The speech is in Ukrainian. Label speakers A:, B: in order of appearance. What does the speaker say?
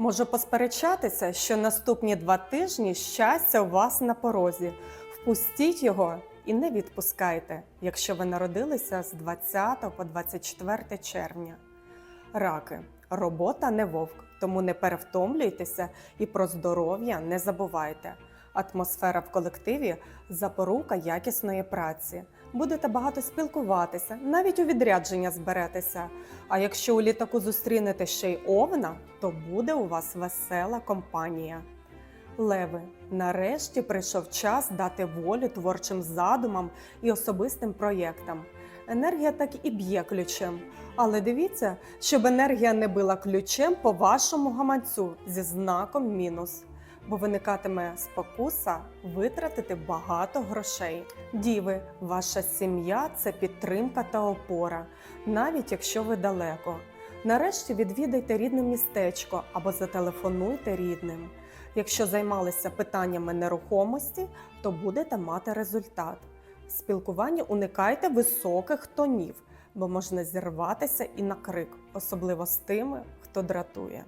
A: Можу посперечатися, що наступні два тижні щастя у вас на порозі. Впустіть його і не відпускайте, якщо ви народилися з 20 по 24 червня. Раки. Робота не вовк, тому не перевтомлюйтеся і про здоров'я не забувайте. Атмосфера в колективі запорука якісної праці. Будете багато спілкуватися, навіть у відрядження зберетеся. А якщо у літаку зустрінете ще й овна, то буде у вас весела компанія. Леви, нарешті прийшов час дати волю творчим задумам і особистим проєктам. Енергія так і б'є ключем. Але дивіться, щоб енергія не била ключем по вашому гаманцю зі знаком мінус, бо виникатиме спокуса витратити багато грошей. Діви, ваша сім'я це підтримка та опора, навіть якщо ви далеко. Нарешті відвідайте рідне містечко або зателефонуйте рідним. Якщо займалися питаннями нерухомості, то будете мати результат. В спілкуванні уникайте високих тонів, бо можна зірватися і на крик, особливо з тими, хто дратує.